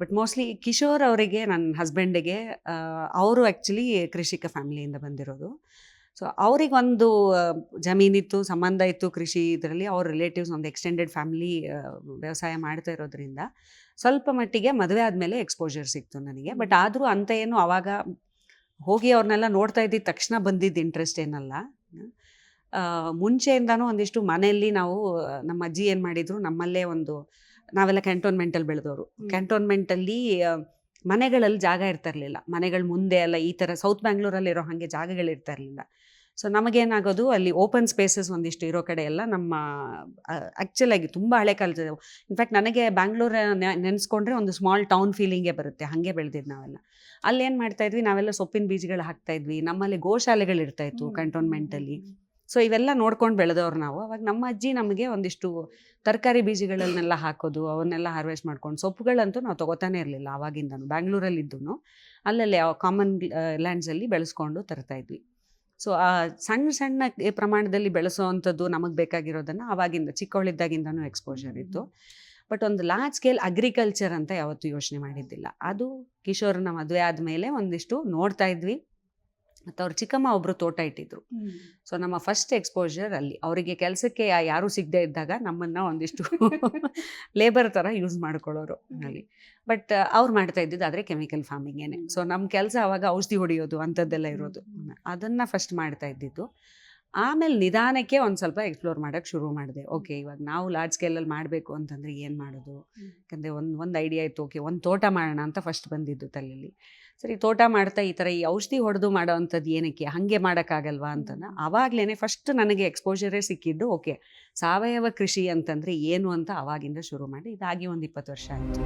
But mostly Kishore ಅವರಿಗೆ ನನ್ನ ಹಸ್ಬೆಂಡಿಗೆ ಅವರು ಆ್ಯಕ್ಚುಲಿ ಕೃಷಿಕ ಫ್ಯಾಮಿಲಿಯಿಂದ ಬಂದಿರೋದು. ಸೊ ಅವ್ರಿಗೆ ಒಂದು ಜಮೀನಿತ್ತು ಸಂಬಂಧ ಇತ್ತು ಕೃಷಿ ಇದರಲ್ಲಿ. ಅವ್ರ ರಿಲೇಟಿವ್ಸ್ ಒಂದು ಎಕ್ಸ್ಟೆಂಡೆಡ್ ಫ್ಯಾಮಿಲಿ ವ್ಯವಸಾಯ ಮಾಡ್ತಾ ಇರೋದ್ರಿಂದ ಸ್ವಲ್ಪ ಮಟ್ಟಿಗೆ ಮದುವೆ ಆದಮೇಲೆ ಎಕ್ಸ್ಪೋಜರ್ ಸಿಕ್ತು ನನಗೆ. ಬಟ್ ಆದರೂ ಅಂತ ಏನು ಅವಾಗ ಹೋಗಿ ಅವ್ರನ್ನೆಲ್ಲ ನೋಡ್ತಾ ಇದ್ದಿದ್ದ ತಕ್ಷಣ ಬಂದಿದ್ದು ಇಂಟ್ರೆಸ್ಟ್ ಏನಲ್ಲ. ಮುಂಚೆಯಿಂದನೂ ಒಂದಿಷ್ಟು ಮನೆಯಲ್ಲಿ ನಾವು ನಮ್ಮ ಅಜ್ಜಿ ಏನು ಮಾಡಿದ್ರು ನಮ್ಮಲ್ಲೇ ಒಂದು ನಾವೆಲ್ಲ ಕ್ಯಾಂಟೋನ್ಮೆಂಟಲ್ಲಿ ಬೆಳೆದವರು ಕ್ಯಾಂಟೋನ್ಮೆಂಟಲ್ಲಿ ಮನೆಗಳಲ್ಲಿ ಜಾಗ ಇರ್ತಾ ಇರಲಿಲ್ಲ ಮನೆಗಳ ಮುಂದೆ ಎಲ್ಲ ಈ ಥರ ಸೌತ್ ಬ್ಯಾಂಗ್ಳೂರಲ್ಲಿ ಇರೋ ಹಾಗೆ ಜಾಗಗಳು ಇರ್ತಾ ಇರಲಿಲ್ಲ ಸೊ ನಮಗೇನಾಗೋದು ಅಲ್ಲಿ ಓಪನ್ ಸ್ಪೇಸಸ್ ಒಂದಿಷ್ಟು ಇರೋ ಕಡೆ ಎಲ್ಲ ನಮ್ಮ ಆ್ಯಕ್ಚುಲಾಗಿ ತುಂಬ ಹಳೆ ಕಾಲದ ಇನ್ಫ್ಯಾಕ್ಟ್ ನನಗೆ ಬ್ಯಾಂಗ್ಳೂರ ನೆನೆಸ್ಕೊಂಡ್ರೆ ಒಂದು ಸ್ಮಾಲ್ ಟೌನ್ ಫೀಲಿಂಗೇ ಬರುತ್ತೆ. ಹಾಗೆ ಬೆಳೆದಿದ್ದು ನಾವೆಲ್ಲ. ಅಲ್ಲಿ ಏನು ಮಾಡ್ತಾ ಇದ್ವಿ? ನಾವೆಲ್ಲ ಸೊಪ್ಪಿನ ಬೀಜಗಳು ಹಾಕ್ತಾ ಇದ್ವಿ. ನಮ್ಮಲ್ಲಿ ಗೋಶಾಲೆಗಳು ಇರ್ತಾ ಇತ್ತು ಕಂಟೋನ್ಮೆಂಟಲ್ಲಿ ಸೊ ಇವೆಲ್ಲ ನೋಡ್ಕೊಂಡು ಬೆಳೆದವ್ರು ನಾವು. ಅವಾಗ ನಮ್ಮ ಅಜ್ಜಿ ನಮಗೆ ಒಂದಿಷ್ಟು ತರಕಾರಿ ಬೀಜಗಳನ್ನೆಲ್ಲ ಹಾಕೋದು ಅವನ್ನೆಲ್ಲ ಹಾರ್ವೆಸ್ಟ್ ಮಾಡ್ಕೊಂಡು ಸೊಪ್ಪುಗಳಂತೂ ನಾವು ತಗೋತಾನೆ ಇರಲಿಲ್ಲ ಆವಾಗಿಂದನು ಬ್ಯಾಂಗ್ಳೂರಲ್ಲಿ ಇದ್ದು ಅಲ್ಲಲ್ಲಿ ಕಾಮನ್ ಲ್ಯಾಂಡ್ಸಲ್ಲಿ ಬೆಳೆಸ್ಕೊಂಡು ತರ್ತಾ ಇದ್ವಿ. ಸೊ ಆ ಸಣ್ಣ ಸಣ್ಣ ಪ್ರಮಾಣದಲ್ಲಿ ಬೆಳೆಸೋವಂಥದ್ದು ನಮಗೆ ಬೇಕಾಗಿರೋದನ್ನು ಆವಾಗಿಂದ ಚಿಕ್ಕವಳಿದ್ದಾಗಿಂದನೂ ಎಕ್ಸ್ಪೋಜರ್ ಇತ್ತು. ಬಟ್ ಒಂದು ಲಾರ್ಜ್ ಸ್ಕೇಲ್ ಅಗ್ರಿಕಲ್ಚರ್ ಅಂತ ಯಾವತ್ತೂ ಯೋಚನೆ ಮಾಡಿದ್ದಿಲ್ಲ. ಅದು ಕಿಶೋರ್ನ ಮದುವೆ ಆದಮೇಲೆ ಒಂದಿಷ್ಟು ನೋಡ್ತಾ ಇದ್ವಿ. ಮತ್ತು ಅವ್ರ ಚಿಕ್ಕಮ್ಮ ಒಬ್ಬರು ತೋಟ ಇಟ್ಟಿದ್ರು. ಸೊ ನಮ್ಮ ಫಸ್ಟ್ ಎಕ್ಸ್ಪೋಜರ್ ಅಲ್ಲಿ ಅವರಿಗೆ ಕೆಲಸಕ್ಕೆ ಯಾರು ಸಿಗದೆ ಇದ್ದಾಗ ನಮ್ಮನ್ನ ಒಂದಿಷ್ಟು ಲೇಬರ್ ಥರ ಯೂಸ್ ಮಾಡ್ಕೊಳ್ಳೋರು ಅಲ್ಲಿ. ಬಟ್ ಅವ್ರು ಮಾಡ್ತಾ ಇದ್ದಿದ್ದು ಆದರೆ ಕೆಮಿಕಲ್ ಫಾರ್ಮಿಂಗೇನೆ ಸೊ ನಮ್ಮ ಕೆಲಸ ಅವಾಗ ಔಷಧಿ ಹೊಡೆಯೋದು ಅಂಥದ್ದೆಲ್ಲ ಇರೋದು. ಅದನ್ನು ಫಸ್ಟ್ ಮಾಡ್ತಾ ಇದ್ದಿದ್ದು. ಆಮೇಲೆ ನಿಧಾನಕ್ಕೆ ಒಂದು ಸ್ವಲ್ಪ ಎಕ್ಸ್ಪ್ಲೋರ್ ಮಾಡೋಕ್ಕೆ ಶುರು ಮಾಡಿದೆ. ಓಕೆ ಇವಾಗ ನಾವು ಲಾರ್ಜ್ ಸ್ಕೇಲಲ್ಲಿ ಮಾಡಬೇಕು ಅಂತಂದರೆ ಏನು ಮಾಡೋದು? ಯಾಕಂದರೆ ಒಂದು ಒಂದು ಐಡಿಯಾ ಇತ್ತು ಓಕೆ ಒಂದು ತೋಟ ಮಾಡೋಣ ಅಂತ ಫಸ್ಟ್ ಬಂದಿದ್ದು ತಲೆಯಲ್ಲಿ ಸರಿ ತೋಟ ಮಾಡ್ತಾ ಈ ಥರ ಈ ಔಷಧಿ ಹೊಡೆದು ಮಾಡೋ ಅಂಥದ್ದು ಏನಕ್ಕೆ? ಹಾಗೆ ಮಾಡೋಕ್ಕಾಗಲ್ವಾ ಅಂತನ ಆವಾಗಲೇ ಫಸ್ಟ್ ನನಗೆ ಎಕ್ಸ್ಪೋಜರೇ ಸಿಕ್ಕಿದ್ದು ಓಕೆ ಸಾವಯವ ಕೃಷಿ ಅಂತಂದರೆ ಏನು ಅಂತ ಆವಾಗಿಂದ ಶುರು ಮಾಡಿ ಇದಾಗಿ ಒಂದು ಇಪ್ಪತ್ತು ವರ್ಷ ಆಯಿತು.